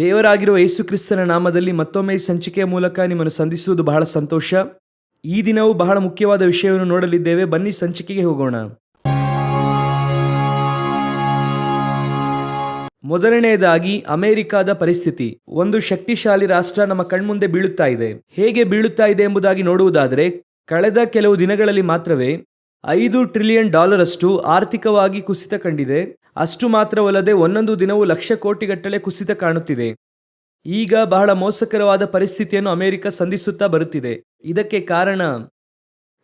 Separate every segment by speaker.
Speaker 1: ದೇವರಾಗಿರುವ ಯೇಸು ಕ್ರಿಸ್ತನ ನಾಮದಲ್ಲಿ ಮತ್ತೊಮ್ಮೆ ಸಂಚಿಕೆಯ ಮೂಲಕ ನಿಮ್ಮನ್ನು ಸಂಧಿಸುವುದು ಬಹಳ ಸಂತೋಷ. ಈ ದಿನವೂ ಬಹಳ ಮುಖ್ಯವಾದ ವಿಷಯವನ್ನು ನೋಡಲಿದ್ದೇವೆ. ಬನ್ನಿ ಸಂಚಿಕೆಗೆ ಹೋಗೋಣ. ಮೊದಲನೆಯದಾಗಿ ಅಮೆರಿಕಾದ ಪರಿಸ್ಥಿತಿ. ಒಂದು ಶಕ್ತಿಶಾಲಿ ರಾಷ್ಟ್ರ ನಮ್ಮ ಕಣ್ಮುಂದೆ ಬೀಳುತ್ತಾ ಇದೆ. ಹೇಗೆ ಬೀಳುತ್ತಾ ಇದೆ ಎಂಬುದಾಗಿ ನೋಡುವುದಾದರೆ, ಕಳೆದ ಕೆಲವು ದಿನಗಳಲ್ಲಿ ಮಾತ್ರವೇ ಐದು ಟ್ರಿಲಿಯನ್ ಡಾಲರ್ ಅಷ್ಟು ಆರ್ಥಿಕವಾಗಿ ಕುಸಿತ ಕಂಡಿದೆ. ಅಷ್ಟು ಮಾತ್ರವಲ್ಲದೆ ಒಂದೊಂದು ದಿನವೂ ಲಕ್ಷ ಕೋಟಿಗಟ್ಟಲೆ ಕುಸಿತ ಕಾಣುತ್ತಿದೆ. ಈಗ ಬಹಳ ಮೋಸಕರವಾದ ಪರಿಸ್ಥಿತಿಯನ್ನು ಅಮೆರಿಕ ಸಂಧಿಸುತ್ತಾ ಬರುತ್ತಿದೆ. ಇದಕ್ಕೆ ಕಾರಣ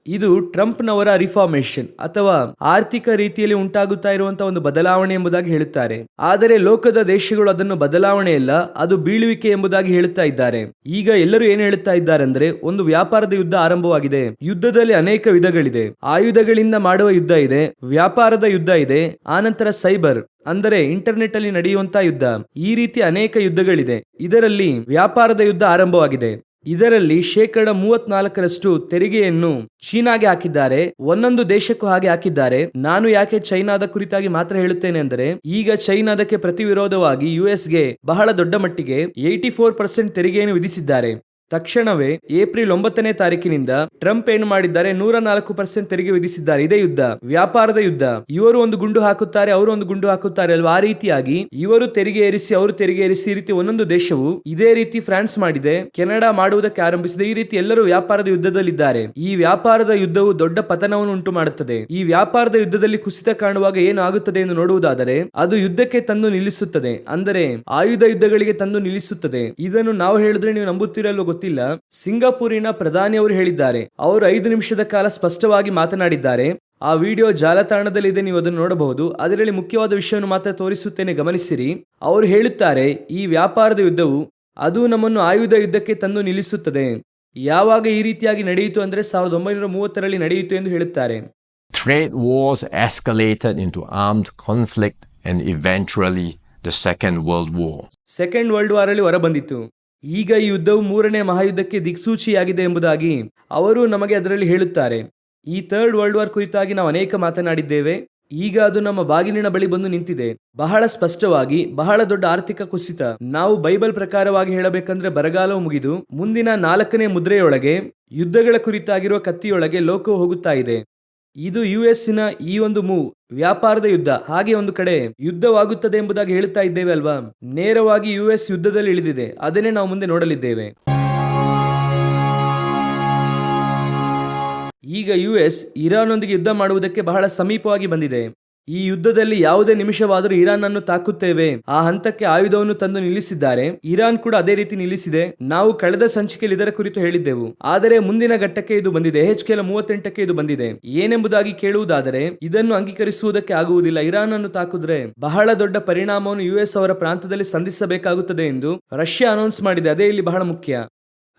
Speaker 1: ಇದು ಟ್ರಂಪ್ನವರ ರಿಫಾರ್ಮೇಷನ್ ಅಥವಾ ಆರ್ಥಿಕ ರೀತಿಯಲ್ಲಿ ಉಂಟಾಗುತ್ತಾ ಇರುವಂತಹ ಒಂದು ಬದಲಾವಣೆ ಎಂಬುದಾಗಿ ಹೇಳುತ್ತಾರೆ. ಆದರೆ ಲೋಕದ ದೇಶಗಳು ಅದನ್ನು ಬದಲಾವಣೆ ಅಲ್ಲ, ಅದು ಬೀಳುವಿಕೆ ಎಂಬುದಾಗಿ ಹೇಳುತ್ತಾ ಇದ್ದಾರೆ. ಈಗ ಎಲ್ಲರೂ ಏನು ಹೇಳುತ್ತಾ ಇದ್ದಾರೆ ಅಂದ್ರೆ ಒಂದು ವ್ಯಾಪಾರದ ಯುದ್ಧ ಆರಂಭವಾಗಿದೆ. ಯುದ್ಧದಲ್ಲಿ ಅನೇಕ ವಿಧಗಳಿದೆ. ಆಯುಧಗಳಿಂದ ಮಾಡುವ ಯುದ್ಧ ಇದೆ, ವ್ಯಾಪಾರದ ಯುದ್ಧ ಇದೆ ಆನಂತರ ಸೈಬರ್, ಅಂದರೆ ಇಂಟರ್ನೆಟ್ ಅಲ್ಲಿ ನಡೆಯುವಂತಹ ಯುದ್ಧ. ಈ ರೀತಿ ಅನೇಕ ಯುದ್ಧಗಳಿದೆ. ಇದರಲ್ಲಿ ವ್ಯಾಪಾರದ ಯುದ್ಧ ಆರಂಭವಾಗಿದೆ. ಇದರಲ್ಲಿ ಶೇಕಡ ಮೂವತ್ನಾಲ್ಕರಷ್ಟು ತೆರಿಗೆಯನ್ನು ಚೀನಾಗೆ ಹಾಕಿದ್ದಾರೆ, ಒಂದೊಂದು ದೇಶಕ್ಕೂ ಹಾಗೆ ಹಾಕಿದ್ದಾರೆ. ನಾನು ಯಾಕೆ ಚೈನಾದ ಕುರಿತಾಗಿ ಮಾತ್ರ ಹೇಳುತ್ತೇನೆ ಅಂದರೆ ಈಗ ಚೈನಾದಕ್ಕೆ ಪ್ರತಿ ವಿರೋಧವಾಗಿ ಯುಎಸ್ಗೆ ಬಹಳ ದೊಡ್ಡ ಮಟ್ಟಿಗೆ ಏಯ್ಟಿ ಫೋರ್ ಪರ್ಸೆಂಟ್ ತೆರಿಗೆಯನ್ನು ವಿಧಿಸಿದ್ದಾರೆ. ತಕ್ಷಣವೇ ಏಪ್ರಿಲ್ ಒಂಬತ್ತನೇ ತಾರೀಕಿನಿಂದ ಟ್ರಂಪ್ ಏನು ಮಾಡಿದ್ದಾರೆ ನೂರ ನಾಲ್ಕು ಪರ್ಸೆಂಟ್ ತೆರಿಗೆ ವಿಧಿಸಿದ್ದಾರೆ. ಇದೇ ಯುದ್ಧ, ವ್ಯಾಪಾರದ ಯುದ್ಧ. ಇವರು ಒಂದು ಗುಂಡು ಹಾಕುತ್ತಾರೆ, ಅವರು ಒಂದು ಗುಂಡು ಹಾಕುತ್ತಾರೆ ಅಲ್ವಾ? ಆ ರೀತಿಯಾಗಿ ಇವರು ತೆರಿಗೆ ಏರಿಸಿ, ಅವರು ತೆರಿಗೆ ಏರಿಸಿ ಈ ರೀತಿ ಒಂದೊಂದು ದೇಶವು ಇದೇ ರೀತಿ ಫ್ರಾನ್ಸ್ ಮಾಡಿದೆ, ಕೆನಡಾ ಮಾಡುವುದಕ್ಕೆ ಆರಂಭಿಸಿದೆ. ಈ ರೀತಿ ಎಲ್ಲರೂ ವ್ಯಾಪಾರದ ಯುದ್ಧದಲ್ಲಿದ್ದಾರೆ. ಈ ವ್ಯಾಪಾರದ ಯುದ್ಧವು ದೊಡ್ಡ ಪತನವನ್ನು ಉಂಟು ಮಾಡುತ್ತದೆ ಈ ವ್ಯಾಪಾರದ ಯುದ್ಧದಲ್ಲಿ ಕುಸಿತ ಕಾಣುವಾಗ ಏನು ಆಗುತ್ತದೆ ಎಂದು ನೋಡುವುದಾದರೆ, ಅದು ಯುದ್ಧಕ್ಕೆ ತಂದು ನಿಲ್ಲಿಸುತ್ತದೆ. ಅಂದರೆ ಆಯುಧ ಯುದ್ಧಗಳಿಗೆ ತಂದು ನಿಲ್ಲಿಸುತ್ತದೆ. ಇದನ್ನು ನಾವು ಹೇಳಿದ್ರೆ ನೀವು ನಂಬುತ್ತಿರಲು ಗೊತ್ತಿಲ್ಲ. ಸಿಂಗಾಪುರಿನ ಪ್ರಧಾನಿಯವರು ಹೇಳಿದ್ದಾರೆ. ಅವರು ಐದು ನಿಮಿಷದ ಕಾಲ ಸ್ಪಷ್ಟವಾಗಿ ಮಾತನಾಡಿದ್ದಾರೆ. ಆ ವಿಡಿಯೋ ಜಾಲತಾಣದಲ್ಲಿ ಇದೆ ನೀವು ಅದನ್ನು ನೋಡಬಹುದು. ಅದರಲ್ಲಿ ಮುಖ್ಯವಾದ ವಿಷಯವನ್ನು ಮಾತ್ರ ತೋರಿಸುತ್ತೇನೆ ಗಮನಿಸಿರಿ. ಅವರು ಹೇಳುತ್ತಾರೆ ಈ ವ್ಯಾಪಾರದ ಯುದ್ಧವು ಅದು ನಮ್ಮನ್ನು ಆಯುಧ ಯುದ್ಧಕ್ಕೆ ತಂದು ನಿಲ್ಲಿಸುತ್ತದೆ. ಯಾವಾಗ ಈ ರೀತಿಯಾಗಿ ನಡೆಯಿತು ಅಂದರೆ ಸಾವಿರದ ಒಂಬೈನೂರ ಮೂವತ್ತರಲ್ಲಿ ನಡೆಯಿತು ಎಂದು ಹೇಳುತ್ತಾರೆ.
Speaker 2: Trade wars escalated into armed conflict and eventually the Second World War.
Speaker 1: Second World War ಅಲ್ಲಿ ಹೊರಬಂದಿತ್ತು. ಈಗ ಈ ಯುದ್ಧವು ಮೂರನೇ ಮಹಾಯುದ್ಧಕ್ಕೆ ದಿಕ್ಸೂಚಿಯಾಗಿದೆ ಎಂಬುದಾಗಿ ಅವರು ನಮಗೆ ಅದರಲ್ಲಿ ಹೇಳುತ್ತಾರೆ. ಈ ಥರ್ಡ್ ವರ್ಲ್ಡ್ ವಾರ್ ಕುರಿತಾಗಿ ನಾವು ಅನೇಕ ಮಾತನಾಡಿದ್ದೇವೆ. ಈಗ ಅದು ನಮ್ಮ ಬಾಗಿಲಿನ ಬಳಿ ಬಂದು ನಿಂತಿದೆ. ಬಹಳ ಸ್ಪಷ್ಟವಾಗಿ, ಬಹಳ ದೊಡ್ಡ ಆರ್ಥಿಕ ಕುಸಿತ. ನಾವು ಬೈಬಲ್ ಪ್ರಕಾರವಾಗಿ ಹೇಳಬೇಕಂದ್ರೆ ಬರಗಾಲವು ಮುಗಿದು, ಮುಂದಿನ ನಾಲ್ಕನೇ ಮುದ್ರೆಯೊಳಗೆ, ಯುದ್ಧಗಳ ಕುರಿತಾಗಿರುವ ಕತ್ತಿಯೊಳಗೆ ಲೋಕವು ಹೋಗುತ್ತಾ ಇದೆ. ಇದು ಯು ನ ಈ ಒಂದು ಮೂವ್ ವ್ಯಾಪಾರದ ಯುದ್ಧ. ಹಾಗೆ ಒಂದು ಕಡೆ ಯುದ್ಧವಾಗುತ್ತದೆ ಎಂಬುದಾಗಿ ಹೇಳ್ತಾ ಇದ್ದೇವೆ ಅಲ್ವಾ? ನೇರವಾಗಿ ಯು ಎಸ್ ಯುದ್ಧದಲ್ಲಿ ಇಳಿದಿದೆ. ಅದನ್ನೇ ನಾವು ಮುಂದೆ ನೋಡಲಿದ್ದೇವೆ. ಈಗ ಯು ಎಸ್ ಇರಾನ್ನೊಂದಿಗೆ ಯುದ್ಧ ಮಾಡುವುದಕ್ಕೆ ಬಹಳ ಸಮೀಪವಾಗಿ ಬಂದಿದೆ. ಈ ಯುದ್ಧದಲ್ಲಿ ಯಾವುದೇ ನಿಮಿಷವಾದರೂ ಇರಾನ್ ಅನ್ನು ತಾಕುತ್ತೇವೆ. ಆ ಹಂತಕ್ಕೆ ಆಯುಧವನ್ನು ತಂದು ನಿಲ್ಲಿಸಿದ್ದಾರೆ. ಇರಾನ್ ಕೂಡ ಅದೇ ರೀತಿ ನಿಲ್ಲಿಸಿದೆ. ನಾವು ಕಳೆದ ಸಂಚಿಕೆಯಲ್ಲಿ ಇದರ ಕುರಿತು ಹೇಳಿದ್ದೆವು. ಆದರೆ ಮುಂದಿನ ಘಟ್ಟಕ್ಕೆ ಇದು ಬಂದಿದೆ. ಹೆಚ್ ಕೆಲ ಮೂವತ್ತೆಂಟಕ್ಕೆ ಇದು ಬಂದಿದೆ. ಏನೆಂಬುದಾಗಿ ಕೇಳುವುದಾದರೆ, ಇದನ್ನು ಅಂಗೀಕರಿಸುವುದಕ್ಕೆ ಆಗುವುದಿಲ್ಲ. ಇರಾನ್ ಅನ್ನು ತಾಕುದ್ರೆ ಬಹಳ ದೊಡ್ಡ ಪರಿಣಾಮವನ್ನು ಯುಎಸ್ ಅವರ ಪ್ರಾಂತದಲ್ಲಿ ಸಂಧಿಸಬೇಕಾಗುತ್ತದೆ ಎಂದು ರಷ್ಯಾ ಅನೌನ್ಸ್ ಮಾಡಿದೆ. ಅದೇ ಇಲ್ಲಿ ಬಹಳ ಮುಖ್ಯ.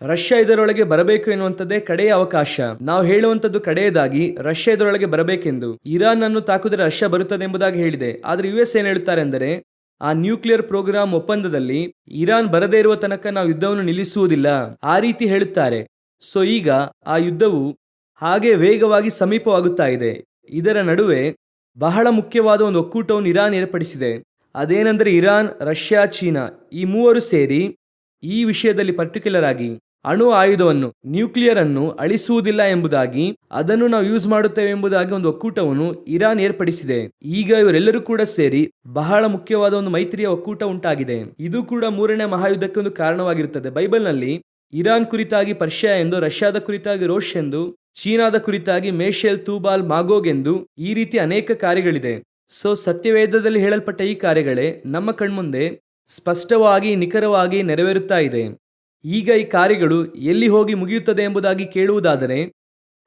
Speaker 1: ರಷ್ಯಾ ಇದರೊಳಗೆ ಬರಬೇಕು ಎನ್ನುವಂಥದ್ದೇ ಕಡೆಯ ಅವಕಾಶ. ನಾವು ಹೇಳುವಂತದ್ದು ಕಡೆಯದಾಗಿ ರಷ್ಯಾ ಇದರೊಳಗೆ ಬರಬೇಕೆಂದು. ಇರಾನ್ ಅನ್ನು ತಾಕಿದ್ರೆ ರಷ್ಯಾ ಬರುತ್ತದೆ ಎಂಬುದಾಗಿ ಹೇಳಿದೆ. ಆದರೆ ಯು ಎಸ್ ಏನ್ ಹೇಳ್ತಾರೆ ಅಂದರೆ, ಆ ನ್ಯೂಕ್ಲಿಯರ್ ಪ್ರೋಗ್ರಾಂ ಒಪ್ಪಂದದಲ್ಲಿ ಇರಾನ್ ಬರದೇ ಇರುವ ತನಕ ನಾವು ಯುದ್ಧವನ್ನು ನಿಲ್ಲಿಸುವುದಿಲ್ಲ. ಆ ರೀತಿ ಹೇಳುತ್ತಾರೆ. ಸೊ ಈಗ ಆ ಯುದ್ಧವು ಹಾಗೆ ವೇಗವಾಗಿ ಸಮೀಪವಾಗುತ್ತಾ ಇದೆ. ಇದರ ನಡುವೆ ಬಹಳ ಮುಖ್ಯವಾದ ಒಂದು ಒಕ್ಕೂಟವನ್ನು ಇರಾನ್ ಏರ್ಪಡಿಸಿದೆ. ಅದೇನೆಂದರೆ ಇರಾನ್, ರಷ್ಯಾ, ಚೀನಾ ಈ ಮೂವರು ಸೇರಿ ಈ ವಿಷಯದಲ್ಲಿ ಪರ್ಟಿಕ್ಯುಲರ್ ಆಗಿ ಅಣು ಆಯುಧವನ್ನು, ನ್ಯೂಕ್ಲಿಯರ್ ಅನ್ನು ಅಳಿಸುವುದಿಲ್ಲ ಎಂಬುದಾಗಿ, ಅದನ್ನು ನಾವು ಯೂಸ್ ಮಾಡುತ್ತೇವೆ ಎಂಬುದಾಗಿ ಒಂದು ಒಕ್ಕೂಟವನ್ನು ಇರಾನ್ ಏರ್ಪಡಿಸಿದೆ. ಈಗ ಇವರೆಲ್ಲರೂ ಕೂಡ ಸೇರಿ ಬಹಳ ಮುಖ್ಯವಾದ ಒಂದು ಮೈತ್ರಿಯ ಒಕ್ಕೂಟ ಉಂಟಾಗಿದೆ. ಇದು ಕೂಡ ಮೂರನೇ ಮಹಾಯುದ್ಧಕ್ಕೆ ಒಂದು ಕಾರಣವಾಗಿರುತ್ತದೆ. ಬೈಬಲ್ನಲ್ಲಿ ಇರಾನ್ ಕುರಿತಾಗಿ ಪರ್ಷಿಯಾ ಎಂದು, ರಷ್ಯಾದ ಕುರಿತಾಗಿ ರೋಷ್ ಎಂದು, ಚೀನಾದ ಕುರಿತಾಗಿ ಮೇಷೆಲ್, ತೂಬಾಲ್, ಮಾಗೋಗ್ ಎಂದು ಈ ರೀತಿ ಅನೇಕ ಕಾರ್ಯಗಳಿದೆ. ಸೊ, ಸತ್ಯವೇದದಲ್ಲಿ ಹೇಳಲ್ಪಟ್ಟ ಈ ಕಾರ್ಯಗಳೇ ನಮ್ಮ ಕಣ್ಮುಂದೆ ಸ್ಪಷ್ಟವಾಗಿ, ನಿಖರವಾಗಿ ನೆರವೇರುತ್ತಾ ಇದೆ. ಈಗ ಈ ಕಾರ್ಯಗಳು ಎಲ್ಲಿ ಹೋಗಿ ಮುಗಿಯುತ್ತದೆ ಎಂಬುದಾಗಿ ಕೇಳುವುದಾದರೆ,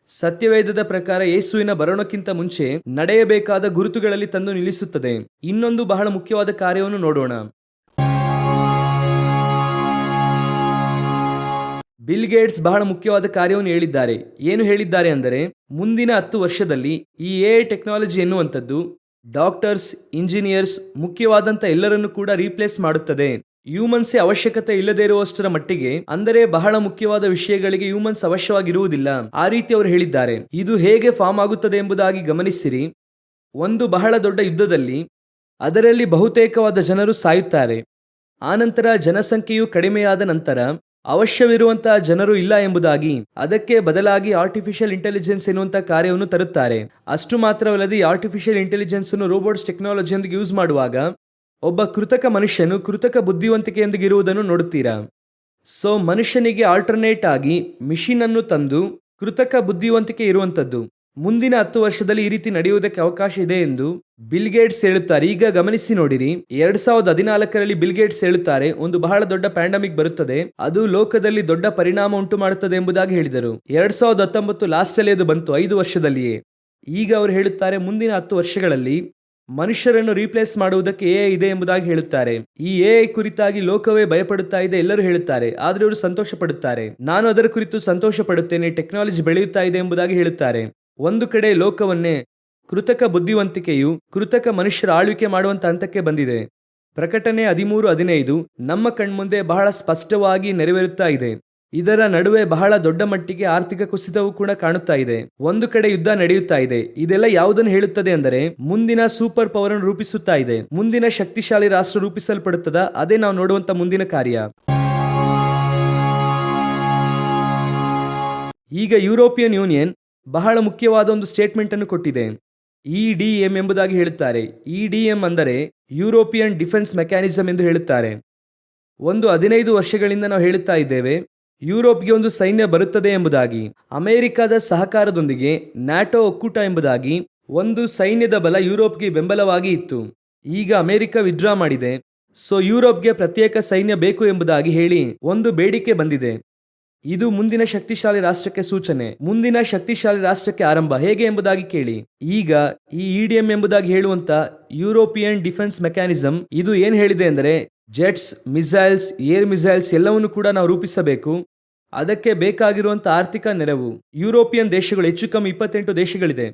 Speaker 1: ಸತ್ಯವೇದದ ಪ್ರಕಾರ ಯೇಸುವಿನ ಬರೋಣಕ್ಕಿಂತ ಮುಂಚೆ ನಡೆಯಬೇಕಾದ ಗುರುತುಗಳಲ್ಲಿ ತಂದು ನಿಲ್ಲಿಸುತ್ತದೆ. ಇನ್ನೊಂದು ಬಹಳ ಮುಖ್ಯವಾದ ಕಾರ್ಯವನ್ನು ನೋಡೋಣ. ಬಿಲ್ ಗೇಟ್ಸ್ ಬಹಳ ಮುಖ್ಯವಾದ ಕಾರ್ಯವನ್ನು ಹೇಳಿದ್ದಾರೆ. ಏನು ಹೇಳಿದ್ದಾರೆ ಅಂದರೆ, ಮುಂದಿನ ಹತ್ತು ವರ್ಷದಲ್ಲಿ ಈ ಎ ಟೆಕ್ನಾಲಜಿ ಎನ್ನುವಂಥದ್ದು ಡಾಕ್ಟರ್ಸ್, ಇಂಜಿನಿಯರ್ಸ್ ಮುಖ್ಯವಾದಂಥ ಎಲ್ಲರನ್ನು ಕೂಡ ರೀಪ್ಲೇಸ್ ಮಾಡುತ್ತದೆ. ಹ್ಯೂಮನ್ಸೇ ಅವಶ್ಯಕತೆ ಇಲ್ಲದೇ ಇರುವಷ್ಟರ ಮಟ್ಟಿಗೆ, ಅಂದರೆ ಬಹಳ ಮುಖ್ಯವಾದ ವಿಷಯಗಳಿಗೆ ಹ್ಯೂಮನ್ಸ್ ಅವಶ್ಯವಾಗಿರುವುದಿಲ್ಲ. ಆ ರೀತಿ ಅವರು ಹೇಳಿದ್ದಾರೆ. ಇದು ಹೇಗೆ ಫಾರ್ಮ್ ಆಗುತ್ತದೆ ಎಂಬುದಾಗಿ ಗಮನಿಸಿರಿ. ಒಂದು ಬಹಳ ದೊಡ್ಡ ಯುದ್ಧದಲ್ಲಿ, ಅದರಲ್ಲಿ ಬಹುತೇಕವಾದ ಜನರು ಸಾಯುತ್ತಾರೆ. ಆನಂತರ ಜನಸಂಖ್ಯೆಯು ಕಡಿಮೆಯಾದ ನಂತರ, ಅವಶ್ಯವಿರುವಂತಹ ಜನರು ಇಲ್ಲ ಎಂಬುದಾಗಿ, ಅದಕ್ಕೆ ಬದಲಾಗಿ ಆರ್ಟಿಫಿಷಿಯಲ್ ಇಂಟೆಲಿಜೆನ್ಸ್ ಎನ್ನುವಂಥ ಕಾರ್ಯವನ್ನು ತರುತ್ತಾರೆ. ಅಷ್ಟು ಮಾತ್ರವಲ್ಲದೆ ಆರ್ಟಿಫಿಷಿಯಲ್ ಇಂಟೆಲಿಜೆನ್ಸ್ ಅನ್ನು ರೋಬೋಟ್ಸ್ ಟೆಕ್ನಾಲಜಿಯೊಂದಿಗೆ ಯೂಸ್ ಮಾಡುವಾಗ ಒಬ್ಬ ಕೃತಕ ಮನುಷ್ಯನು ಕೃತಕ ಬುದ್ಧಿವಂತಿಕೆಯೊಂದಿಗೆ ಇರುವುದನ್ನು ನೋಡುತ್ತೀರಾ? ಸೊ ಮನುಷ್ಯನಿಗೆ ಆಲ್ಟರ್ನೇಟ್ ಆಗಿ ಮಿಷಿನ್ ಅನ್ನು ತಂದು ಕೃತಕ ಬುದ್ಧಿವಂತಿಕೆ ಇರುವಂಥದ್ದು. ಮುಂದಿನ ಹತ್ತು ವರ್ಷದಲ್ಲಿ ಈ ರೀತಿ ನಡೆಯುವುದಕ್ಕೆ ಅವಕಾಶ ಇದೆ ಎಂದು ಬಿಲ್ ಗೇಟ್ಸ್ ಹೇಳುತ್ತಾರೆ. ಈಗ ಗಮನಿಸಿ ನೋಡಿರಿ, ಎರಡ್ ಸಾವಿರದ ಹದಿನಾಲ್ಕರಲ್ಲಿ ಬಿಲ್ ಗೇಟ್ಸ್ ಹೇಳುತ್ತಾರೆ, ಒಂದು ಬಹಳ ದೊಡ್ಡ ಪ್ಯಾಂಡಮಿಕ್ ಬರುತ್ತದೆ, ಅದು ಲೋಕದಲ್ಲಿ ದೊಡ್ಡ ಪರಿಣಾಮ ಉಂಟು ಮಾಡುತ್ತದೆ ಎಂಬುದಾಗಿ ಹೇಳಿದರು. ಎರಡ್ ಸಾವಿರದ ಹತ್ತೊಂಬತ್ತು ಲಾಸ್ಟ್ ಅಲ್ಲಿ ಅದು ಬಂತು, ಐದು ವರ್ಷದಲ್ಲಿಯೇ. ಈಗ ಅವರು ಹೇಳುತ್ತಾರೆ, ಮುಂದಿನ ಹತ್ತು ವರ್ಷಗಳಲ್ಲಿ ಮನುಷ್ಯರನ್ನು ರೀಪ್ಲೇಸ್ ಮಾಡುವುದಕ್ಕೆ ಎ ಇದೆ ಎಂಬುದಾಗಿ ಹೇಳುತ್ತಾರೆ. ಈ ಎ ಕುರಿತಾಗಿ ಲೋಕವೇ ಭಯಪಡುತ್ತಾ ಇದೆ ಎಲ್ಲರೂ ಹೇಳುತ್ತಾರೆ, ಆದರೆ ಅವರು ಸಂತೋಷ ಪಡುತ್ತಾರೆ ನಾನು ಅದರ ಕುರಿತು ಸಂತೋಷ ಪಡುತ್ತೇನೆ ಟೆಕ್ನಾಲಜಿ ಬೆಳೆಯುತ್ತಾ ಇದೆ ಎಂಬುದಾಗಿ ಹೇಳುತ್ತಾರೆ. ಒಂದು ಕಡೆ ಲೋಕವನ್ನೇ ಕೃತಕ ಬುದ್ಧಿವಂತಿಕೆಯು ಕೃತಕ ಮನುಷ್ಯರ ಆಳ್ವಿಕೆ ಮಾಡುವಂತ ಹಂತಕ್ಕೆ ಬಂದಿದೆ. ಪ್ರಕಟಣೆ ಹದಿಮೂರು ಹದಿನೈದು ನಮ್ಮ ಕಣ್ಮುಂದೆ ಬಹಳ ಸ್ಪಷ್ಟವಾಗಿ ನೆರವೇರುತ್ತಾ ಇದೆ. ಇದರ ನಡುವೆ ಬಹಳ ದೊಡ್ಡ ಮಟ್ಟಿಗೆ ಆರ್ಥಿಕ ಕುಸಿತವೂ ಕೂಡ ಕಾಣುತ್ತಾ ಇದೆ. ಒಂದು ಕಡೆ ಯುದ್ಧ ನಡೆಯುತ್ತಾ ಇದೆ. ಇದೆಲ್ಲ ಯಾವುದನ್ನು ಹೇಳುತ್ತದೆ ಅಂದರೆ, ಮುಂದಿನ ಸೂಪರ್ ಪವರ್ ಅನ್ನು ರೂಪಿಸುತ್ತಾ ಇದೆ. ಮುಂದಿನ ಶಕ್ತಿಶಾಲಿ ರಾಷ್ಟ್ರ ರೂಪಿಸಲ್ಪಡುತ್ತದ, ಅದೇ ನಾವು ನೋಡುವಂತ ಮುಂದಿನ ಕಾರ್ಯ. ಈಗ ಯುರೋಪಿಯನ್ ಯೂನಿಯನ್ ಬಹಳ ಮುಖ್ಯವಾದ ಒಂದು ಸ್ಟೇಟ್ಮೆಂಟ್ ಅನ್ನು ಕೊಟ್ಟಿದೆ. ಇ ಡಿ ಎಂ ಎಂಬುದಾಗಿ ಹೇಳುತ್ತಾರೆ. ಇ ಡಿ ಎಂ ಅಂದರೆ ಯುರೋಪಿಯನ್ ಡಿಫೆನ್ಸ್ ಮೆಕ್ಯಾನಿಸಮ್ ಎಂದು ಹೇಳುತ್ತಾರೆ. ಒಂದು ಹದಿನೈದು ವರ್ಷಗಳಿಂದ ನಾವು ಹೇಳುತ್ತಾ ಇದ್ದೇವೆ ಯುರೋಪ್ಗೆ ಒಂದು ಸೈನ್ಯ ಬರುತ್ತದೆ ಎಂಬುದಾಗಿ, ಅಮೆರಿಕದ ಸಹಕಾರದೊಂದಿಗೆ ನ್ಯಾಟೋ ಒಕ್ಕೂಟ ಎಂಬುದಾಗಿ ಒಂದು ಸೈನ್ಯದ ಬಲ ಯುರೋಪ್ಗೆ ಬೆಂಬಲವಾಗಿ ಇತ್ತು. ಈಗ ಅಮೆರಿಕ ವಿಡ್ರಾ ಮಾಡಿದೆ. ಸೊ ಯುರೋಪ್ಗೆ ಪ್ರತ್ಯೇಕ ಸೈನ್ಯ ಬೇಕು ಎಂಬುದಾಗಿ ಹೇಳಿ ಒಂದು ಬೇಡಿಕೆ ಬಂದಿದೆ. ಇದು ಮುಂದಿನ ಶಕ್ತಿಶಾಲಿ ರಾಷ್ಟ್ರಕ್ಕೆ ಸೂಚನೆ. ಮುಂದಿನ ಶಕ್ತಿಶಾಲಿ ರಾಷ್ಟ್ರಕ್ಕೆ ಆರಂಭ ಹೇಗೆ ಎಂಬುದಾಗಿ ಕೇಳಿ. ಈಗ ಈ ಇಡಿಎಂ ಎಂಬುದಾಗಿ ಹೇಳುವಂತ ಯುರೋಪಿಯನ್ ಡಿಫೆನ್ಸ್ ಮೆಕ್ಯಾನಿಸಮ್ ಇದು ಏನು ಹೇಳಿದೆ ಅಂದರೆ, ಜೆಟ್ಸ್, ಮಿಸೈಲ್ಸ್, ಏರ್ ಮಿಸೈಲ್ಸ್ ಎಲ್ಲವನ್ನು ಕೂಡ ನಾವು ರೂಪಿಸಬೇಕು. ಅದಕ್ಕೆ ಬೇಕಾಗಿರುವಂಥ ಆರ್ಥಿಕ ನೆರವು. ಯುರೋಪಿಯನ್ ದೇಶಗಳು, ಹೆಚ್ಚು ಕಮ್ಮಿ ಇಪ್ಪತ್ತೆಂಟು ದೇಶಗಳಿದೆ.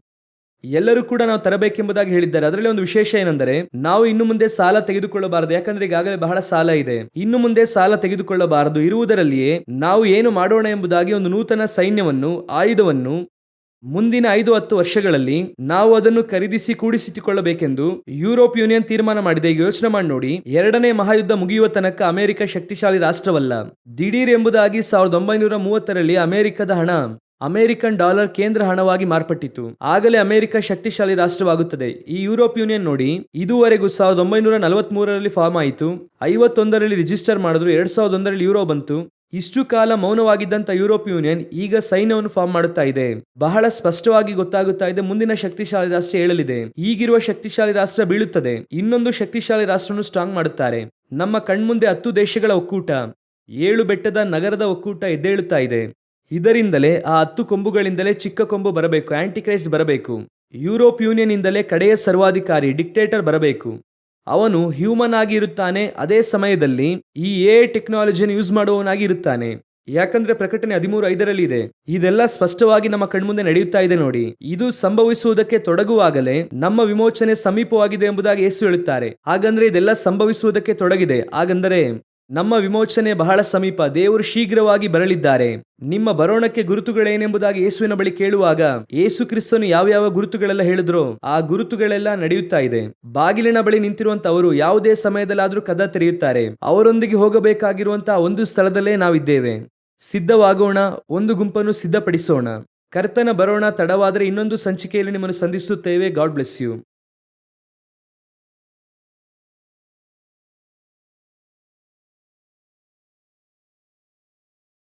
Speaker 1: ಎಲ್ಲರೂ ಕೂಡ ನಾವು ತರಬೇಕೆಂಬುದಾಗಿ ಹೇಳಿದ್ದಾರೆ. ಅದರಲ್ಲಿ ಒಂದು ವಿಶೇಷ ಏನೆಂದರೆ, ನಾವು ಇನ್ನು ಮುಂದೆ ಸಾಲ ತೆಗೆದುಕೊಳ್ಳಬಾರದು. ಯಾಕಂದ್ರೆ ಈಗಾಗಲೇ ಬಹಳ ಸಾಲ ಇದೆ. ಇನ್ನು ಮುಂದೆ ಸಾಲ ತೆಗೆದುಕೊಳ್ಳಬಾರದು. ಇರುವುದರಲ್ಲಿಯೇ ನಾವು ಏನು ಮಾಡೋಣ ಎಂಬುದಾಗಿ ಒಂದು ನೂತನ ಸೈನ್ಯವನ್ನು, ಆಯುಧವನ್ನು ಮುಂದಿನ ಐದು ಹತ್ತು ವರ್ಷಗಳಲ್ಲಿ ನಾವು ಅದನ್ನು ಖರೀದಿಸಿ ಕೂಡಿಸಿಟ್ಟುಕೊಳ್ಳಬೇಕೆಂದು ಯುರೋಪ್ ಯೂನಿಯನ್ ತೀರ್ಮಾನ ಮಾಡಿದೆ ಯೋಚನೆ ಮಾಡಿ ನೋಡಿ. ಎರಡನೇ ಮಹಾಯುದ್ಧ ಮುಗಿಯುವ ತನಕ ಅಮೆರಿಕ ಶಕ್ತಿಶಾಲಿ ರಾಷ್ಟ್ರವಲ್ಲ. ದಿಢೀರ್ ಎಂಬುದಾಗಿ ಸಾವಿರದ ಒಂಬೈನೂರ ಮೂವತ್ತರಲ್ಲಿ ಅಮೆರಿಕದ ಹಣ, ಅಮೆರಿಕನ್ ಡಾಲರ್ ಕೇಂದ್ರ ಹಣವಾಗಿ ಮಾರ್ಪಟ್ಟಿತು ಆಗಲೇ ಅಮೆರಿಕ ಶಕ್ತಿಶಾಲಿ ರಾಷ್ಟ್ರವಾಗುತ್ತದೆ. ಈ ಯುರೋಪ್ ಯೂನಿಯನ್ ನೋಡಿ, ಇದುವರೆಗೂ ಸಾವಿರದ ಒಂಬೈನೂರ ನಲವತ್ತ್ ಮೂರರಲ್ಲಿ ಫಾರ್ಮ್ ಆಯಿತು. ಐವತ್ತೊಂದರಲ್ಲಿ ರಿಜಿಸ್ಟರ್ ಮಾಡಿದ್ರು. ಎರಡ್ ಸಾವಿರದ ಒಂದರಲ್ಲಿ ಯುರೋ ಬಂತು. ಇಷ್ಟು ಕಾಲ ಮೌನವಾಗಿದ್ದಂತ ಯುರೋಪ್ ಯೂನಿಯನ್ ಈಗ ಸೈನ್ಯವನ್ನು ಫಾರ್ಮ್ ಮಾಡುತ್ತಾ ಇದೆ. ಬಹಳ ಸ್ಪಷ್ಟವಾಗಿ ಗೊತ್ತಾಗುತ್ತಾ ಇದೆ, ಮುಂದಿನ ಶಕ್ತಿಶಾಲಿ ರಾಷ್ಟ್ರ ಹೇಳಲಿದೆ ಈಗಿರುವ ಶಕ್ತಿಶಾಲಿ ರಾಷ್ಟ್ರ ಬೀಳುತ್ತದೆ. ಇನ್ನೊಂದು ಶಕ್ತಿಶಾಲಿ ರಾಷ್ಟ್ರವನ್ನು ಸ್ಟ್ರಾಂಗ್ ಮಾಡುತ್ತಾರೆ. ನಮ್ಮ ಕಣ್ಮುಂದೆ ಹತ್ತು ದೇಶಗಳ ಒಕ್ಕೂಟ, ಏಳು ಬೆಟ್ಟದ ನಗರದ ಒಕ್ಕೂಟ ಎದ್ದೇಳುತ್ತಾ ಇದೆ. ಇದರಿಂದಲೇ ಆ ಹತ್ತು ಕೊಂಬುಗಳಿಂದಲೇ ಚಿಕ್ಕ ಕೊಂಬು ಬರಬೇಕು, ಆಂಟಿಕ್ರೈಸ್ಟ್ ಬರಬೇಕು. ಯುರೋಪ್ ಯೂನಿಯನ್ ಇಂದಲೇ ಕಡೆಯ ಸರ್ವಾಧಿಕಾರಿ, ಡಿಕ್ಟೇಟರ್ ಬರಬೇಕು. ಅವನು ಹ್ಯೂಮನ್ ಆಗಿ ಇರುತ್ತಾನೆ ಅದೇ ಸಮಯದಲ್ಲಿ ಈ ಎ ಟೆಕ್ನಾಲಜಿಯನ್ನು ಯೂಸ್ ಮಾಡುವವನಾಗಿ ಇರುತ್ತಾನೆ ಯಾಕಂದ್ರೆ ಪ್ರಕಟಣೆ ಹದಿಮೂರು ಐದರಲ್ಲಿ ಇದೆ. ಇದೆಲ್ಲ ಸ್ಪಷ್ಟವಾಗಿ ನಮ್ಮ ಕಣ್ಮುಂದೆ ನಡೆಯುತ್ತಾ ಇದೆ ನೋಡಿ. ಇದು ಸಂಭವಿಸುವುದಕ್ಕೆ ತೊಡಗುವಾಗಲೇ ನಮ್ಮ ವಿಮೋಚನೆ ಸಮೀಪವಾಗಿದೆ ಎಂಬುದಾಗಿ ಯೇಸು ಹೇಳುತ್ತಾರೆ. ಹಾಗಂದ್ರೆ ಇದೆಲ್ಲ ಸಂಭವಿಸುವುದಕ್ಕೆ ತೊಡಗಿದೆ. ಹಾಗಂದರೆ ನಮ್ಮ ವಿಮೋಚನೆ ಬಹಳ ಸಮೀಪ ದೇವರು ಶೀಘ್ರವಾಗಿ ಬರಲಿದ್ದಾರೆ. ನಿಮ್ಮ ಬರೋಣಕ್ಕೆ ಗುರುತುಗಳೇನೆಂಬುದಾಗಿ ಯೇಸುವಿನ ಬಳಿ ಕೇಳುವಾಗ ಯೇಸು ಕ್ರಿಸ್ತನು ಯಾವ ಯಾವ ಗುರುತುಗಳೆಲ್ಲ ಹೇಳಿದ್ರು ಆ ಗುರುತುಗಳೆಲ್ಲ ನಡೆಯುತ್ತಾ ಇದೆ. ಬಾಗಿಲಿನ ಬಳಿ ನಿಂತಿರುವಂತವರು ಯಾವುದೇ ಸಮಯದಲ್ಲಾದ್ರೂ ಕದ ತೆರೆಯುತ್ತಾರೆ. ಅವರೊಂದಿಗೆ ಹೋಗಬೇಕಾಗಿರುವಂತಹ ಒಂದು ಸ್ಥಳದಲ್ಲೇ ನಾವಿದ್ದೇವೆ. ಸಿದ್ಧವಾಗೋಣ, ಒಂದು ಗುಂಪನ್ನು ಸಿದ್ಧಪಡಿಸೋಣ. ಕರ್ತನ ಬರೋಣ ತಡವಾದರೆ ಇನ್ನೊಂದು ಸಂಚಿಕೆಯಲ್ಲಿ ನಿಮ್ಮನ್ನು ಸಂಧಿಸುತ್ತೇವೆ. God bless you.